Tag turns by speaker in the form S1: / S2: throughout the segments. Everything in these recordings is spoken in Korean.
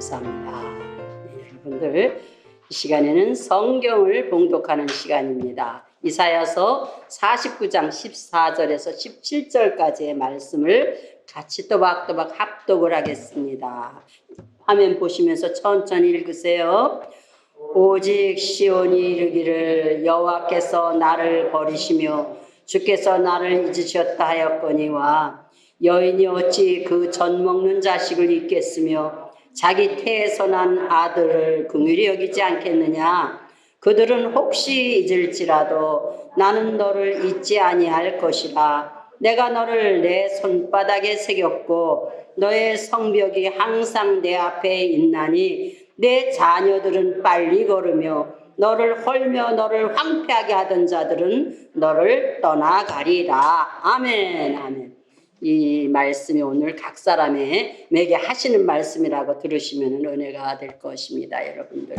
S1: 예, 감사합니다. 네, 여러분들 이 시간에는 성경을 봉독하는 시간입니다. 이사야서 49장 14절에서 17절까지의 말씀을 같이 또박또박 합독을 하겠습니다. 화면 보시면서 천천히 읽으세요. 오직 시온이 이르기를 여호와께서 나를 버리시며 주께서 나를 잊으셨다 하였거니와 여인이 어찌 그 젖 먹는 자식을 잊겠으며 자기 태에서 난 아들을 긍휼히 여기지 않겠느냐? 그들은 혹시 잊을지라도 나는 너를 잊지 아니할 것이라. 내가 너를 내 손바닥에 새겼고 너의 성벽이 항상 내 앞에 있나니 내 자녀들은 빨리 걸으며 너를 헐며 너를 황폐하게 하던 자들은 너를 떠나가리라. 아멘 아멘 이 말씀이 오늘 각 사람에게 하시는 말씀이라고 들으시면 은혜가 될 것입니다, 여러분들.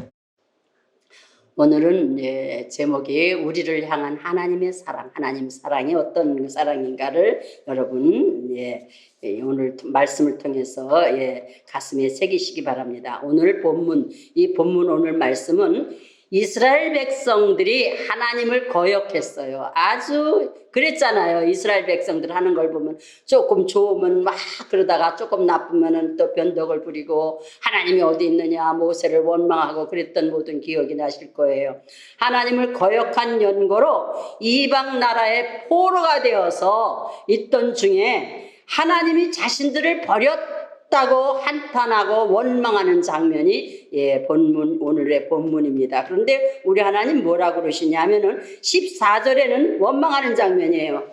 S1: 오늘은 예, 제목이 우리를 향한 하나님의 사랑, 하나님 사랑이 어떤 사랑인가를 여러분 예, 예, 오늘 말씀을 통해서 예, 가슴에 새기시기 바랍니다. 오늘 본문, 이 본문 오늘 말씀은 이스라엘 백성들이 하나님을 거역했어요. 아주 그랬잖아요. 이스라엘 백성들 하는 걸 보면 조금 좋으면 막 그러다가 조금 나쁘면은 또 변덕을 부리고 하나님이 어디 있느냐 모세를 원망하고 그랬던 모든 기억이 나실 거예요. 하나님을 거역한 연고로 이방 나라의 포로가 되어서 있던 중에 하나님이 자신들을 버렸 다고 한탄하고 원망하는 장면이 예, 본문 오늘의 본문입니다. 그런데 우리 하나님 뭐라 그러시냐면은 14절에는 원망하는 장면이에요.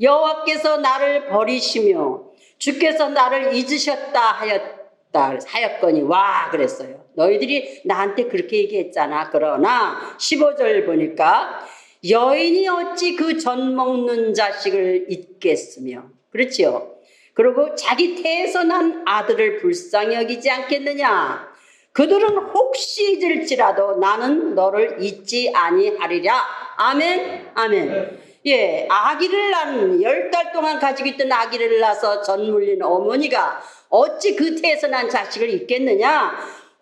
S1: 여호와께서 나를 버리시며 주께서 나를 잊으셨다 하였다 하였거니 와 그랬어요. 너희들이 나한테 그렇게 얘기했잖아. 그러나 15절 보니까 여인이 어찌 그전 먹는 자식을 잊겠으며 그렇지요. 그리고 자기 태에서 난 아들을 불쌍히 여기지 않겠느냐? 그들은 혹시 잊을지라도 나는 너를 잊지 아니하리라. 아멘, 아멘. 예, 아기를 낳은 열 달 동안 가지고 있던 아기를 낳아서 전 물린 어머니가 어찌 그 태에서 난 자식을 잊겠느냐?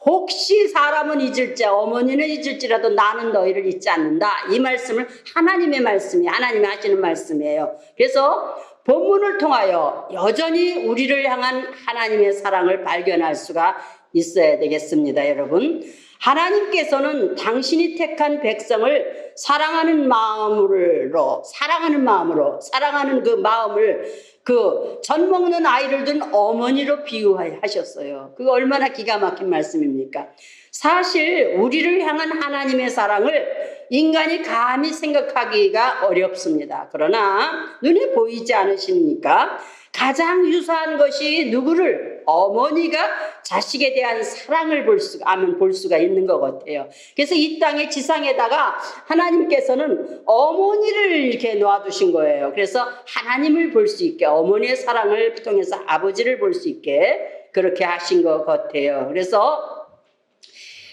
S1: 혹시 사람은 잊을지 어머니는 잊을지라도 나는 너희를 잊지 않는다. 이 말씀을 하나님의 말씀이 하나님이 하시는 말씀이에요. 그래서 본문을 통하여 여전히 우리를 향한 하나님의 사랑을 발견할 수가 있어야 되겠습니다, 여러분. 하나님께서는 당신이 택한 백성을 사랑하는 마음으로, 사랑하는 마음으로, 사랑하는 그 마음을 그젖 먹는 아이를 둔 어머니로 비유하셨어요. 그거 얼마나 기가 막힌 말씀입니까? 사실 우리를 향한 하나님의 사랑을 인간이 감히 생각하기가 어렵습니다. 그러나 눈에 보이지 않으십니까? 가장 유사한 것이 누구를 어머니가 자식에 대한 사랑을 볼 수가 아면 볼 수가 있는 것 같아요. 그래서 이 땅의 지상에다가 하나님께서는 어머니를 이렇게 놓아두신 거예요. 그래서 하나님을 볼 수 있게 어머니의 사랑을 통해서 아버지를 볼 수 있게 그렇게 하신 것 같아요. 그래서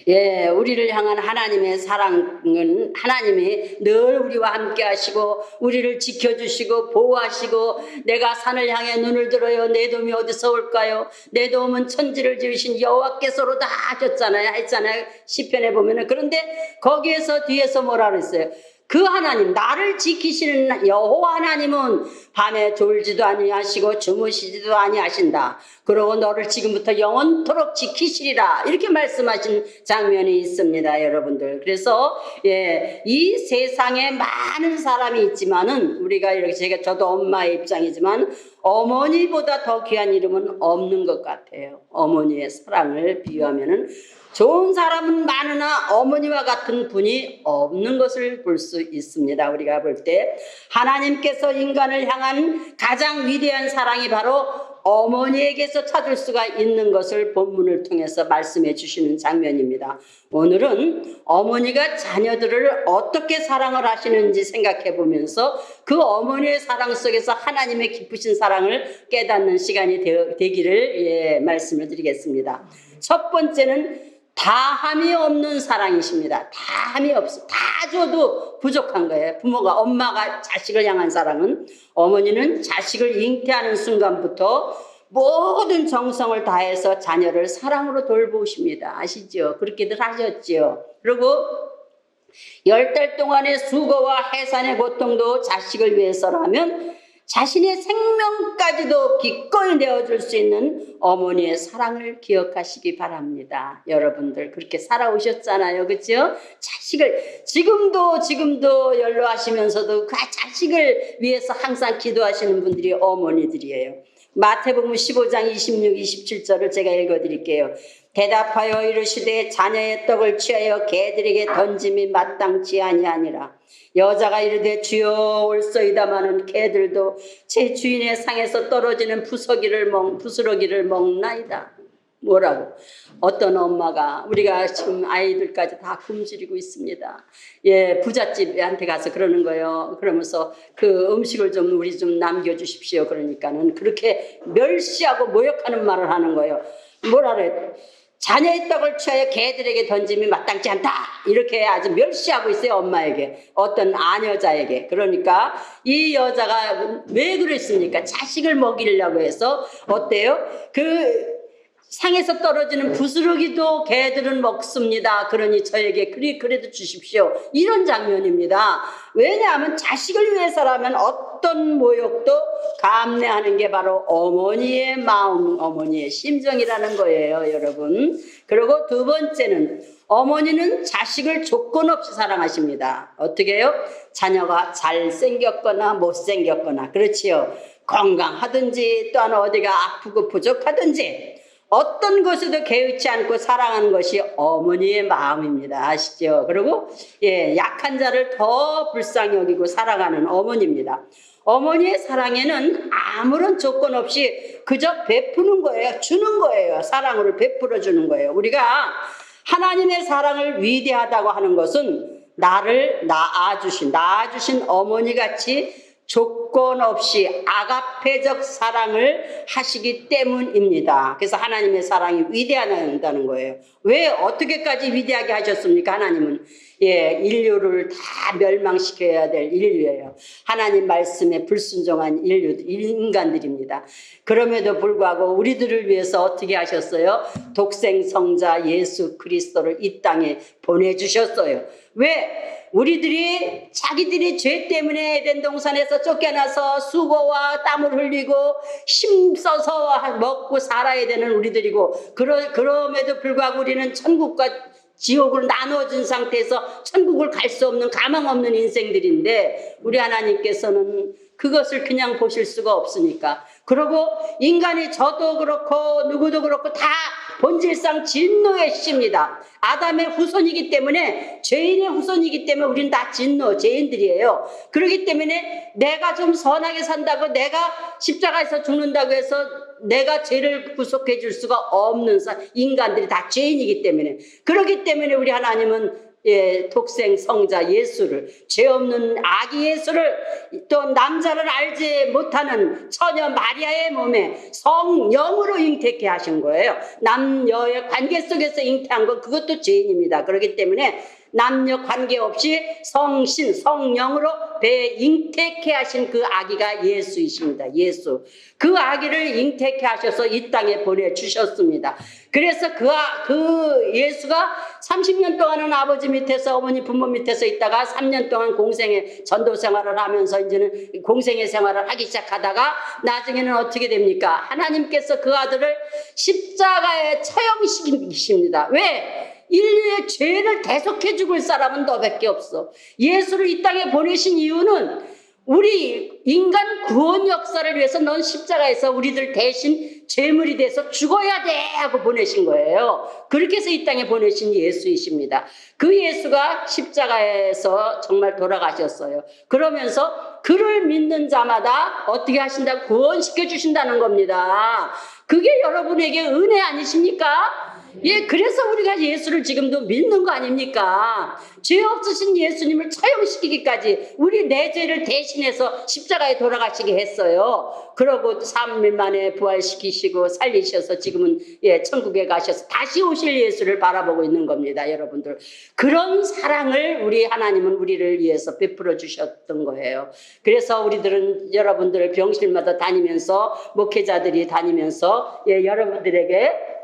S1: 예, 우리를 향한 하나님의 사랑은 하나님이 늘 우리와 함께 하시고 우리를 지켜주시고 보호하시고 내가 산을 향해 눈을 들어요. 내 도움이 어디서 올까요? 내 도움은 천지를 지으신 여호와께서로다 하셨잖아요. 했잖아요. 시편에 보면은 그런데 거기에서 뒤에서 뭐라 그랬어요? 그 하나님 나를 지키시는 여호와 하나님은 밤에 졸지도 아니하시고 주무시지도 아니하신다. 그러고 너를 지금부터 영원토록 지키시리라 이렇게 말씀하신 장면이 있습니다, 여러분들. 그래서 예, 이 세상에 많은 사람이 있지만은 우리가 이렇게 제가 저도 엄마의 입장이지만 어머니보다 더 귀한 이름은 없는 것 같아요. 어머니의 사랑을 비유하면은 좋은 사람은 많으나 어머니와 같은 분이 없는 것을 볼 수 있습니다. 우리가 볼 때 하나님께서 인간을 향한 가장 위대한 사랑이 바로 어머니에게서 찾을 수가 있는 것을 본문을 통해서 말씀해 주시는 장면입니다. 오늘은 어머니가 자녀들을 어떻게 사랑을 하시는지 생각해 보면서 그 어머니의 사랑 속에서 하나님의 기쁘신 사랑을 깨닫는 시간이 되, 기를 예, 말씀을 드리겠습니다. 첫 번째는 다함이 없는 사랑이십니다. 다함이 없어. 다 줘도 부족한 거예요. 부모가, 엄마가 자식을 향한 사랑은 어머니는 자식을 잉태하는 순간부터 모든 정성을 다해서 자녀를 사랑으로 돌보십니다. 아시죠? 그렇게들 하셨죠. 그리고 열 달 동안의 수고와 해산의 고통도 자식을 위해서라면 자신의 생명까지도 기꺼이 내어줄 수 있는 어머니의 사랑을 기억하시기 바랍니다. 여러분들 그렇게 살아오셨잖아요. 그죠? 자식을 지금도 지금도 연로하시면서도 그 자식을 위해서 항상 기도하시는 분들이 어머니들이에요. 마태복음 15장 26, 27절을 제가 읽어드릴게요. 대답하여 이르시되 자녀의 떡을 취하여 개들에게 던짐이 마땅치 아니하니라. 여자가 이르되 주여 올소이다마는 개들도 제 주인의 상에서 떨어지는 부서기를 먹 부스러기를 먹나이다. 뭐라고? 어떤 엄마가 우리가 지금 아이들까지 다 굶주리고 있습니다. 예, 부잣집한테 가서 그러는 거예요. 그러면서 그 음식을 좀 우리 좀 남겨주십시오. 그러니까는 그렇게 멸시하고 모욕하는 말을 하는 거예요. 뭐라 그래? 자녀의 떡을 취하여 개들에게 던짐이 마땅치 않다. 이렇게 아주 멸시하고 있어요, 엄마에게. 어떤 아녀자에게. 그러니까 이 여자가 왜 그랬습니까? 자식을 먹이려고 해서 어때요? 그 상에서 떨어지는 부스러기도 개들은 먹습니다. 그러니 저에게 그리 그래도 주십시오. 이런 장면입니다. 왜냐하면 자식을 위해서라면 어떤 모욕도 감내하는 게 바로 어머니의 마음, 어머니의 심정이라는 거예요, 여러분. 그리고 두 번째는 어머니는 자식을 조건 없이 사랑하십니다. 어떻게 해요? 자녀가 잘생겼거나 못생겼거나, 그렇지요. 건강하든지 또한 어디가 아프고 부족하든지 어떤 것에도 개의치 않고 사랑하는 것이 어머니의 마음입니다. 아시죠? 그리고 예, 약한 자를 더 불쌍히 여기고 사랑하는 어머니입니다. 어머니의 사랑에는 아무런 조건 없이 그저 베푸는 거예요. 주는 거예요. 사랑으로 베풀어 주는 거예요. 우리가 하나님의 사랑을 위대하다고 하는 것은 나를 낳아주신, 낳아주신 어머니 같이 조건 없이 아가페적 사랑을 하시기 때문입니다. 그래서 하나님의 사랑이 위대하다는 거예요. 왜 어떻게까지 위대하게 하셨습니까? 하나님은 예, 인류를 다 멸망시켜야 될 인류예요. 하나님 말씀에 불순종한 인류 인간들입니다. 그럼에도 불구하고 우리들을 위해서 어떻게 하셨어요? 독생 성자 예수 그리스도를 이 땅에 보내 주셨어요. 왜? 우리들이 자기들이 죄 때문에 에덴 동산에서 쫓겨나서 수고와 땀을 흘리고 힘써서 먹고 살아야 되는 우리들이고 그러, 그럼에도 불구하고 우리는 천국과 지옥을 나눠준 상태에서 천국을 갈 수 없는 가망 없는 인생들인데 우리 하나님께서는 그것을 그냥 보실 수가 없으니까. 그리고 인간이 저도 그렇고 누구도 그렇고 다 본질상 진노의 씨입니다. 아담의 후손이기 때문에 죄인의 후손이기 때문에 우리는 다 진노 죄인들이에요. 그렇기 때문에 내가 좀 선하게 산다고 내가 십자가에서 죽는다고 해서 내가 죄를 구속해 줄 수가 없는 사- 인간들이 다 죄인이기 때문에 그렇기 때문에 우리 하나님은 예, 독생 성자 예수를 죄 없는 아기 예수를 또 남자를 알지 못하는 처녀 마리아의 몸에 성령으로 잉태케 하신 거예요. 남녀의 관계 속에서 잉태한 건 그것도 죄인입니다. 그렇기 때문에 남녀 관계없이 성신 성령으로 배 잉태케 하신 그 아기가 예수이십니다. 예수. 그 아기를 잉태케 하셔서 이 땅에 보내 주셨습니다. 그래서 그, 아- 그 예수가 30년 동안은 아버지 밑에서 어머니 부모 밑에서 있다가 3년 동안 공생의 전도 생활을 하면서 이제는 공생의 생활을 하기 시작하다가 나중에는 어떻게 됩니까? 하나님께서 그 아들을 십자가에 처형시키십니다. 왜? 인류의 죄를 대속해 죽을 사람은 너밖에 없어. 예수를 이 땅에 보내신 이유는 우리 인간 구원 역사를 위해서 넌 십자가에서 우리들 대신 죄물이 돼서 죽어야 돼 하고 보내신 거예요. 그렇게 해서 이 땅에 보내신 예수이십니다. 그 예수가 십자가에서 정말 돌아가셨어요. 그러면서 그를 믿는 자마다 어떻게 하신다? 구원시켜 주신다는 겁니다. 그게 여러분에게 은혜 아니십니까? 예, 그래서 우리가 예수를 지금도 믿는 거 아닙니까? 죄 없으신 예수님을 처형시키기까지 우리 내 죄를 대신해서 십자가에 돌아가시게 했어요. 그러고 3일 만에 부활시키시고 살리셔서 지금은 예, 천국에 가셔서 다시 오실 예수를 바라보고 있는 겁니다, 여러분들. 그런 사랑을 우리 하나님은 우리를 위해서 베풀어 주셨던 거예요. 그래서 우리들은 여러분들 병실마다 다니면서 목회자들이 다니면서 예, 여러분들에게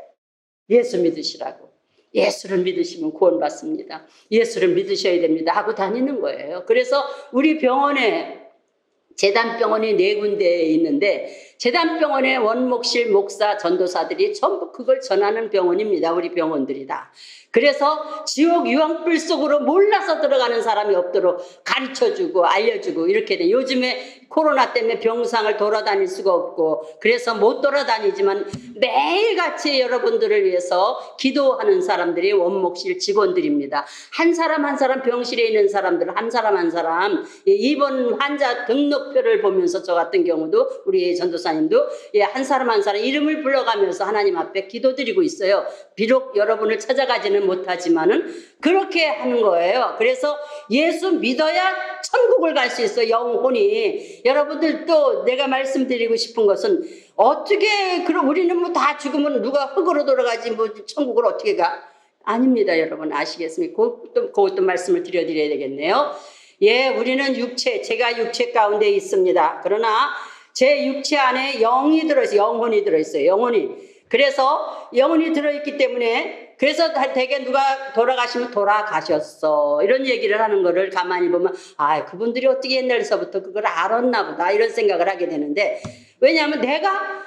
S1: 예수 믿으시라고. 예수를 믿으시면 구원받습니다. 예수를 믿으셔야 됩니다. 하고 다니는 거예요. 그래서 우리 병원에 재단병원이 네 군데에 있는데 재단병원의 원목실 목사 전도사들이 전부 그걸 전하는 병원입니다. 우리 병원들이 다. 그래서 지옥 유황불 속으로 몰라서 들어가는 사람이 없도록 가르쳐주고 알려주고 이렇게 돼. 요즘에 코로나 때문에 병상을 돌아다닐 수가 없고 그래서 못 돌아다니지만 매일같이 여러분들을 위해서 기도하는 사람들이 원목실 직원들입니다. 한 사람 한 사람 병실에 있는 사람들 한 사람 한 사람 예, 입원 환자 등록표를 보면서 저 같은 경우도 우리 전도사님도 예, 한 사람 한 사람 이름을 불러가면서 하나님 앞에 기도드리고 있어요. 비록 여러분을 찾아가지는 못하지만은 그렇게 하는 거예요. 그래서 예수 믿어야 천국을 갈 수 있어 영혼이. 여러분들 또 내가 말씀드리고 싶은 것은 어떻게 그럼 우리는 뭐 다 죽으면 누가 흙으로 돌아가지 뭐 천국을 어떻게 가? 아닙니다, 여러분 아시겠습니까? 그것도, 그것도 말씀을 드려드려야 되겠네요. 예, 우리는 육체, 제가 육체 가운데 있습니다. 그러나 제 육체 안에 영이 들어있어요. 영혼이 들어있어요. 영혼이. 그래서 영혼이 들어있기 때문에 그래서 대개 누가 돌아가시면 돌아가셨어. 이런 얘기를 하는 거를 가만히 보면, 아, 그분들이 어떻게 옛날서부터 그걸 알았나 보다. 이런 생각을 하게 되는데, 왜냐하면 내가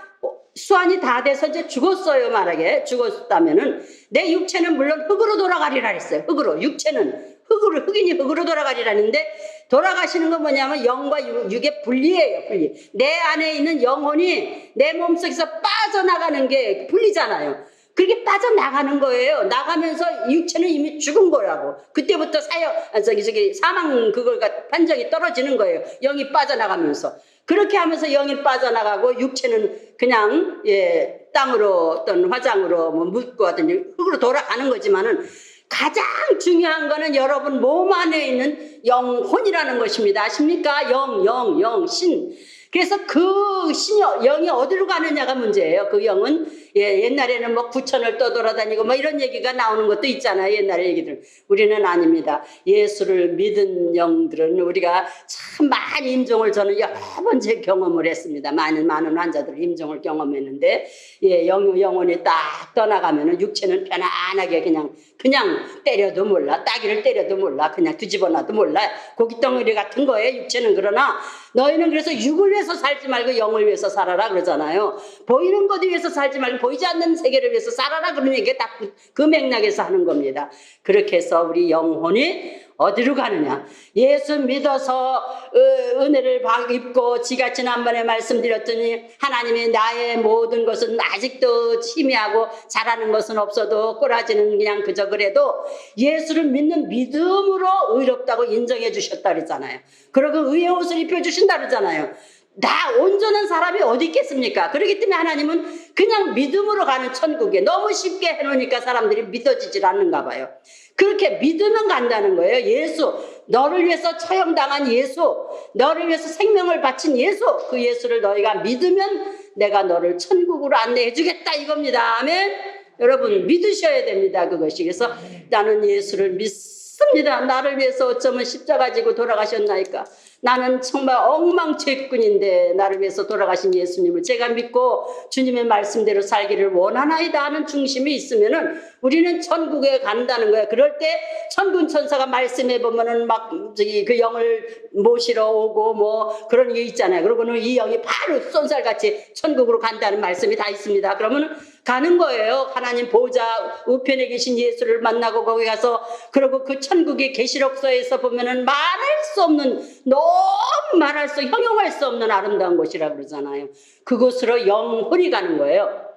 S1: 수완이 다 돼서 이제 죽었어요, 말하게. 죽었다면은, 내 육체는 물론 흙으로 돌아가리라 했어요. 흙으로. 육체는 흙으로, 흙이니 흙으로 돌아가리라는데, 돌아가시는 건 뭐냐면 영과 육- 육의 분리예요, 분리. 내 안에 있는 영혼이 내 몸속에서 빠져나가는 게 분리잖아요. 그렇게 빠져나가는 거예요. 나가면서 육체는 이미 죽은 거라고. 그때부터 사형, 아, 저기, 저기, 사망 그걸가 판정이 떨어지는 거예요. 영이 빠져나가면서. 그렇게 하면서 영이 빠져나가고 육체는 그냥, 예, 땅으로 어떤 화장으로 뭐 묻고 하든지 흙으로 돌아가는 거지만은 가장 중요한 거는 여러분 몸 안에 있는 영혼이라는 것입니다. 아십니까? 영, 영, 영, 신. 그래서 그 신이, 영이 어디로 가느냐가 문제예요. 그 영은, 예, 옛날에는 뭐 구천을 떠돌아다니고 뭐 이런 얘기가 나오는 것도 있잖아요. 옛날 얘기들. 우리는 아닙니다. 예수를 믿은 영들은 우리가 참 많이 임종을 저는 여러 번째 경험을 했습니다. 많은, 많은 환자들 임종을 경험했는데, 예, 영, 영혼이 딱 떠나가면은 육체는 편안하게 그냥, 그냥 때려도 몰라. 따기를 때려도 몰라. 그냥 뒤집어 놔도 몰라. 고깃덩어리 같은 거예요. 육체는 그러나 너희는 그래서 육을 위해서 살지 말고 영을 위해서 살아라 그러잖아요. 보이는 것 위해서 살지 말고 보이지 않는 세계를 위해서 살아라 그러는 게다 그 맥락에서 하는 겁니다. 그렇게 해서 우리 영혼이 어디로 가느냐? 예수 믿어서 어, 은혜를 받- 입고 지가 지난번에 말씀드렸더니 하나님이 나의 모든 것은 아직도 희미하고 잘하는 것은 없어도 꼬라지는 그냥 그저 그래도 예수를 믿는 믿음으로 의롭다고 인정해 주셨다 그랬잖아요. 그리고 의의 옷을 입혀 주신다 그러잖아요. 나 온전한 사람이 어디 있겠습니까? 그렇기 때문에 하나님은 그냥 믿음으로 가는 천국에 너무 쉽게 해놓으니까 사람들이 믿어지질 않는가 봐요. 그렇게 믿으면 간다는 거예요. 예수, 너를 위해서 처형당한 예수, 너를 위해서 생명을 바친 예수, 그 예수를 너희가 믿으면 내가 너를 천국으로 안내해 주겠다 이겁니다. 아멘. 여러분 믿으셔야 됩니다. 그것이. 그래서 나는 예수를 믿습니다. 나를 위해서 어쩌면 십자가 지고 돌아가셨나이까. 나는 정말 엉망죄꾼인데 나를 위해서 돌아가신 예수님을 제가 믿고 주님의 말씀대로 살기를 원하나이다 하는 중심이 있으면 은 우리는 천국에 간다는 거예요. 그럴 때 천군 천사가 말씀해 보면은 막 저기 그 영을 모시러 오고 뭐 그런 게 있잖아요. 그러고는 이 영이 바로 쏜살같이 천국으로 간다는 말씀이 다 있습니다. 그러면은 가는 거예요. 하나님 보좌 우편에 계신 예수를 만나고 거기 가서 그리고 그 천국의 계시록서에서 보면은 말할 수 없는 너무 말할 수 형용할 수 없는 아름다운 곳이라 그러잖아요. 그곳으로 영혼이 가는 거예요.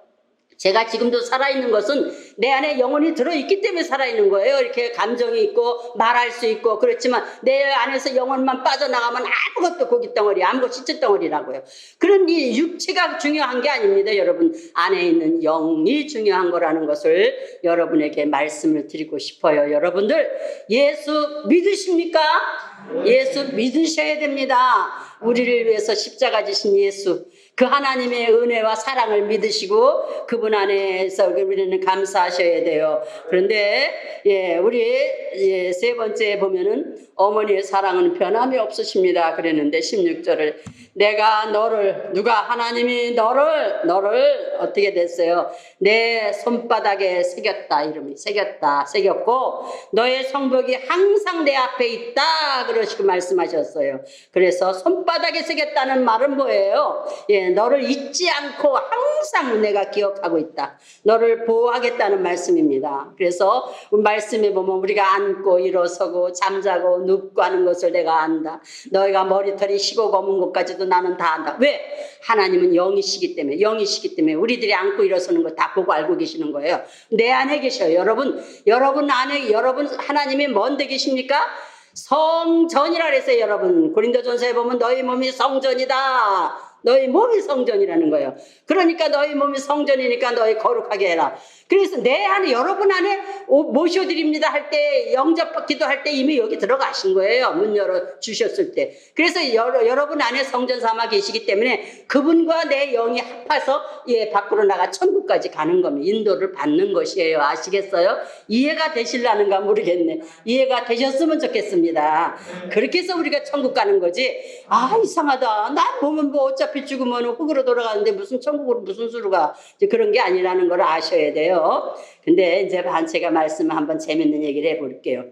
S1: 제가 지금도 살아있는 것은 내 안에 영혼이 들어있기 때문에 살아있는 거예요. 이렇게 감정이 있고 말할 수 있고 그렇지만 내 안에서 영혼만 빠져나가면 아무것도 고기 덩어리, 아무것도 시체 덩어리라고요. 그런 이 육체가 중요한 게 아닙니다. 여러분 안에 있는 영이 중요한 거라는 것을 여러분에게 말씀을 드리고 싶어요. 여러분들 예수 믿으십니까? 예수 믿으셔야 됩니다. 우리를 위해서 십자가 지신 예수. 그 하나님의 은혜와 사랑을 믿으시고 그분 안에서 우리는 감사하셔야 돼요. 그런데 예, 우리 예, 세 번째 보면은 어머니의 사랑은 변함이 없으십니다. 그랬는데 16절을 내가 너를 누가 하나님이 너를 너를 어떻게 됐어요? 내 손바닥에 새겼다 이름이 새겼다 새겼고 너의 성벽이 항상 내 앞에 있다 그러시고 말씀하셨어요. 그래서 손바닥에 새겼다는 말은 뭐예요? 예, 너를 잊지 않고 항상 내가 기억하고 있다. 너를 보호하겠다는 말씀입니다. 그래서 말씀에 보면 우리가 앉고 일어서고 잠자고 눕고 하는 것을 내가 안다. 너희가 머리털이 시고 검은 것까지도 나는 다 안다. 왜? 하나님은 영이시기 때문에 영이시기 때문에 우리들이 앉고 일어서는 거 다 보고 알고 계시는 거예요. 내 안에 계셔요. 여러분, 여러분 안에 여러분 하나님이 뭔데 계십니까? 성전이라 그랬어요, 여러분. 고린도전서에 보면 너희 몸이 성전이다. 너희 몸이 성전이라는 거예요. 그러니까 너희 몸이 성전이니까 너희 거룩하게 해라. 그래서 내 안에 여러분 안에 오- 모셔드립니다 할 때 영접 기도할 때 이미 여기 들어가신 거예요. 문 열어 주셨을 때. 그래서 여러, 여러분 안에 성전 삼아 계시기 때문에 그분과 내 영이 합해서 예 밖으로 나가 천국까지 가는 겁니다. 인도를 받는 것이에요. 아시겠어요? 이해가 되실라는가 모르겠네. 이해가 되셨으면 좋겠습니다. 그렇게 해서 우리가 천국 가는 거지. 아 이상하다. 난 몸은 뭐 어차피 죽으면 흙으로 돌아가는데 무슨 천국으로 무슨 수로 가. 그런 게 아니라는 걸 아셔야 돼요. 근데 이제 반체가 말씀을 한번 재밌는 얘기를 해볼게요.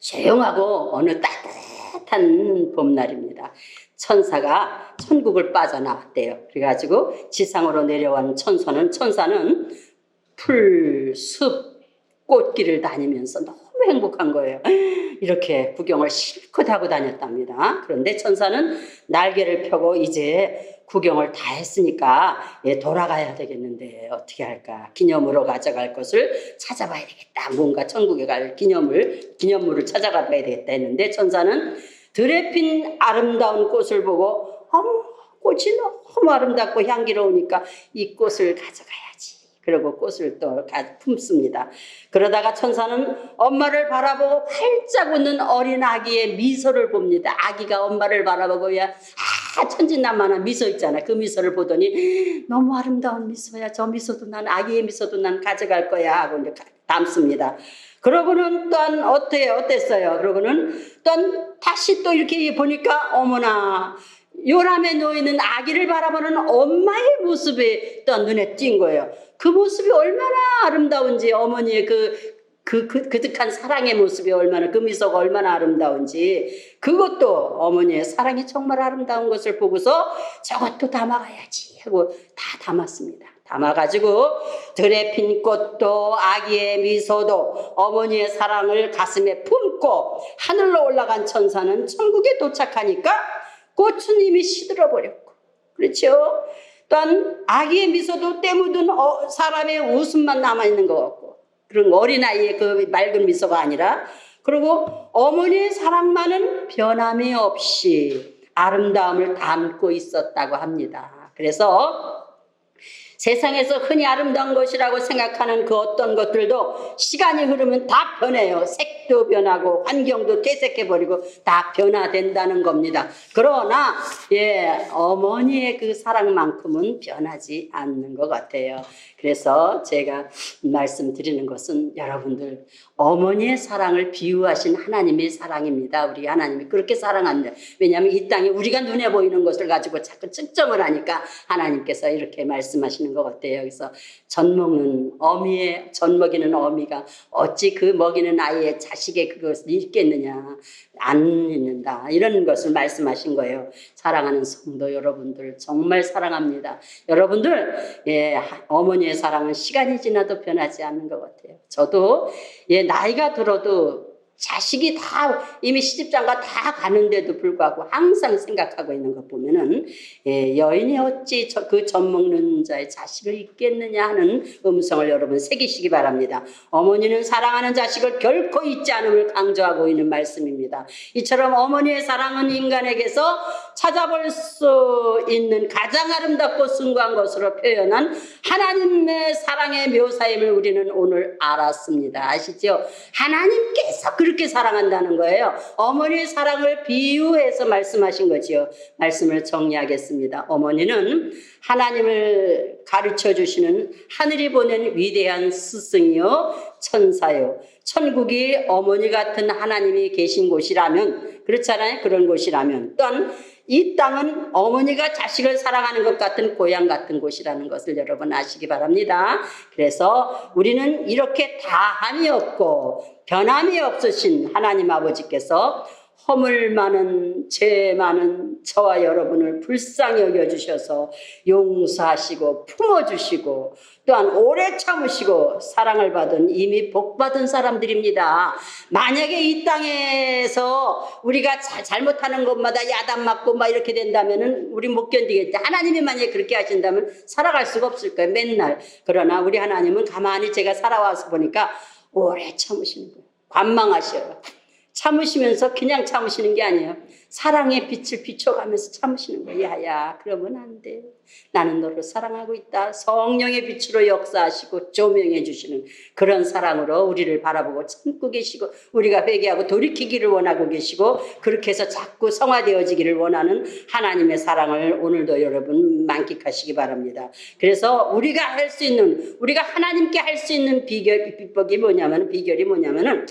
S1: 조용하고 어느 따뜻한 봄날입니다. 천사가 천국을 빠져나왔대요. 그래가지고 지상으로 내려온 천사는 천사는 풀, 숲, 꽃길을 다니면서 너무 행복한 거예요. 이렇게 구경을 실컷 하고 다녔답니다. 그런데 천사는 날개를 펴고 이제 구경을 다 했으니까 예, 돌아가야 되겠는데 어떻게 할까? 기념으로 가져갈 것을 찾아봐야 되겠다. 뭔가 천국에 갈 기념을 기념물을 찾아가 봐야 되겠다 했는데 천사는 들에 핀 아름다운 꽃을 보고 어머 꽃이 너무 아름답고 향기로우니까 이 꽃을 가져가야지. 그리고 꽃을 또 가- 품습니다. 그러다가 천사는 엄마를 바라보고 활짝 웃는 어린 아기의 미소를 봅니다. 아기가 엄마를 바라보고 야, 아, 천진난만한 미소 있잖아. 그 미소를 보더니 너무 아름다운 미소야. 저 미소도 난 아기의 미소도 난 가져갈 거야 하고 이제 가- 담습니다. 그러고는 또한 어때 어땠어요? 그러고는 또 다시 또 이렇게 보니까 어머나 요람에 놓이는 아기를 바라보는 엄마의 모습이 또 눈에 띈 거예요. 그 모습이 얼마나 아름다운지 어머니의 그, 그, 그, 그득한 사랑의 모습이 얼마나, 그 미소가 얼마나 아름다운지, 그것도 어머니의 사랑이 정말 아름다운 것을 보고서 저것도 담아가야지 하고 다 담았습니다. 담아가지고 들에 핀 꽃도 아기의 미소도 어머니의 사랑을 가슴에 품고 하늘로 올라간 천사는 천국에 도착하니까 꽃은 이미 시들어 버렸고 그렇죠? 또한 아기의 미소도 때묻은 어- 사람의 웃음만 남아있는 것 같고 그런 어린아이의 그 맑은 미소가 아니라 그리고 어머니의 사랑만은 변함이 없이 아름다움을 담고 있었다고 합니다. 그래서 세상에서 흔히 아름다운 것이라고 생각하는 그 어떤 것들도 시간이 흐르면 다 변해요. 색도 변하고 환경도 퇴색해버리고 다 변화된다는 겁니다. 그러나 예 어머니의 그 사랑만큼은 변하지 않는 것 같아요. 그래서 제가 말씀드리는 것은 여러분들 어머니의 사랑을 비유하신 하나님의 사랑입니다. 우리 하나님이 그렇게 사랑한다. 왜냐하면 이 땅에 우리가 눈에 보이는 것을 가지고 자꾸 측정을 하니까 하나님께서 이렇게 말씀하시는 것 같아요. 그래서 젖 먹는 어미의 젖 먹이는 어미가 어찌 그 먹이는 아이의 자 식의 그것을 잊겠느냐 안 잊는다 이런 것을 말씀하신 거예요. 사랑하는 성도 여러분들 정말 사랑합니다. 여러분들 예 어머니의 사랑은 시간이 지나도 변하지 않는 것 같아요. 저도 예 나이가 들어도 자식이 다 이미 시집장가 다 가는데도 불구하고 항상 생각하고 있는 것 보면은 예, 여인이 어찌 저, 그 젖 먹는 자의 자식을 잊겠느냐 하는 음성을 여러분 새기시기 바랍니다. 어머니는 사랑하는 자식을 결코 잊지 않음을 강조하고 있는 말씀입니다. 이처럼 어머니의 사랑은 인간에게서 찾아볼 수 있는 가장 아름답고 숭고한 것으로 표현한 하나님의 사랑의 묘사임을 우리는 오늘 알았습니다. 아시죠? 하나님께서 그렇게 사랑한다는 거예요. 어머니의 사랑을 비유해서 말씀하신 거지요. 말씀을 정리하겠습니다. 어머니는 하나님을 가르쳐 주시는 하늘이 보낸 위대한 스승이요, 천사요. 천국이 어머니 같은 하나님이 계신 곳이라면, 그렇잖아요. 그런 곳이라면. 또한 이 땅은 어머니가 자식을 사랑하는 것 같은 고향 같은 곳이라는 것을 여러분 아시기 바랍니다. 그래서 우리는 이렇게 다함이 없고 변함이 없으신 하나님 아버지께서 허물 많은 죄 많은 저와 여러분을 불쌍히 여겨주셔서 용서하시고 품어주시고 또한 오래 참으시고 사랑을 받은 이미 복받은 사람들입니다. 만약에 이 땅에서 우리가 자- 잘못하는 것마다 야단 맞고 막 이렇게 된다면은 우리 못 견디겠지. 하나님이 만약에 그렇게 하신다면 살아갈 수가 없을 거예요. 맨날. 그러나 우리 하나님은 가만히 제가 살아와서 보니까 오래 참으시는 거예요. 관망하셔요. 참으시면서 그냥 참으시는 게 아니에요. 사랑의 빛을 비춰가면서 참으시는 거예요. 야야, 그러면 안 돼. 나는 너를 사랑하고 있다. 성령의 빛으로 역사하시고 조명해 주시는 그런 사랑으로 우리를 바라보고 참고 계시고 우리가 회개하고 돌이키기를 원하고 계시고 그렇게 해서 자꾸 성화되어지기를 원하는 하나님의 사랑을 오늘도 여러분 만끽하시기 바랍니다. 그래서 우리가 할 수 있는 우리가 하나님께 할 수 있는 비결 비법이 뭐냐면 비결이 뭐냐면은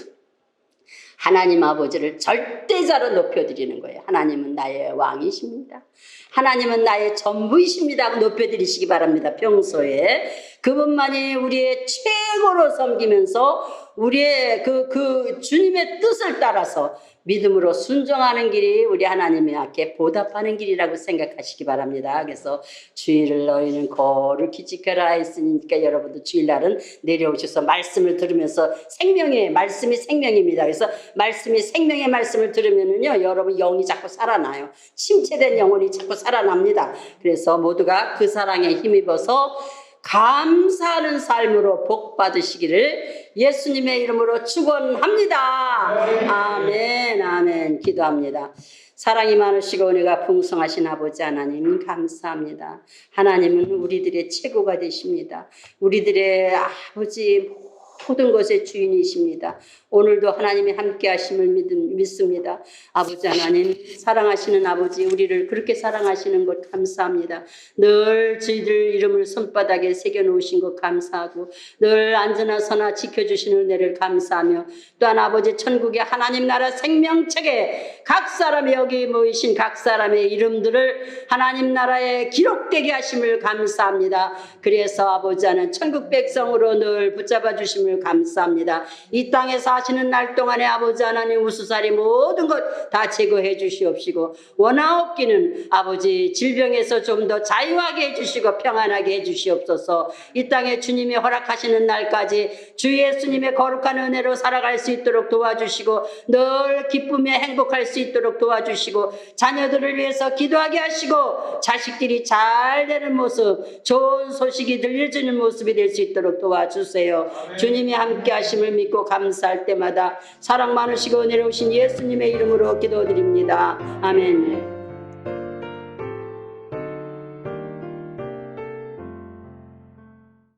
S1: 하나님 아버지를 절대자로 높여드리는 거예요. 하나님은 나의 왕이십니다. 하나님은 나의 전부이십니다. 높여드리시기 바랍니다. 평소에. 그분만이 우리의 최 고로 섬기면서 우리의 그, 그 주님의 뜻을 따라서 믿음으로 순종하는 길이 우리 하나님의 앞에 보답하는 길이라고 생각하시기 바랍니다. 그래서 주일을 너희는 거룩히 지켜라 했으니까 여러분도 주일날은 내려오셔서 말씀을 들으면서 생명의 말씀이 생명입니다. 그래서 말씀이 생명의 말씀을 들으면은요 여러분 영이 자꾸 살아나요. 침체된 영혼이 자꾸 살아납니다. 그래서 모두가 그 사랑에 힘입어서 감사하는 삶으로 복 받으시기를 예수님의 이름으로 축원합니다. 아멘, 아멘. 기도합니다. 사랑이 많으시고 은혜가 풍성하신 아버지 하나님 감사합니다. 하나님은 우리들의 최고가 되십니다. 우리들의 아버지 모든 것의 주인이십니다. 오늘도 하나님이 함께 하심을 믿습니다. 아버지 하나님, 사랑하시는 아버지, 우리를 그렇게 사랑하시는 것 감사합니다. 늘 저희들 이름을 손바닥에 새겨놓으신 것 감사하고, 늘 안전하 선하 지켜주시는 은혜를 감사하며, 또한 아버지 천국의 하나님 나라 생명책에 각 사람이 여기 모이신 각 사람의 이름들을 하나님 나라에 기록되게 하심을 감사합니다. 그래서 아버지 하나님 천국 백성으로 늘 붙잡아 주심을 감사합니다. 이 땅에 사시는 날 동안에 아버지 하나님 우수살이 모든 것 다 제거해 주시옵시고 원하옵기는 아버지 질병에서 좀 더 자유하게 해주시고 평안하게 해주시옵소서 이 땅에 주님이 허락하시는 날까지 주 예수님의 거룩한 은혜로 살아갈 수 있도록 도와주시고 늘 기쁨에 행복할 수 있도록 도와주시고 자녀들을 위해서 기도하게 하시고 자식들이 잘 되는 모습 좋은 소식이 들려주는 모습이 될 수 있도록 도와주세요 주님이 함께 하심을 믿고 감사할 때마다 사랑 많으시고 은혜로우신 예수님의 이름으로 기도드립니다. 아멘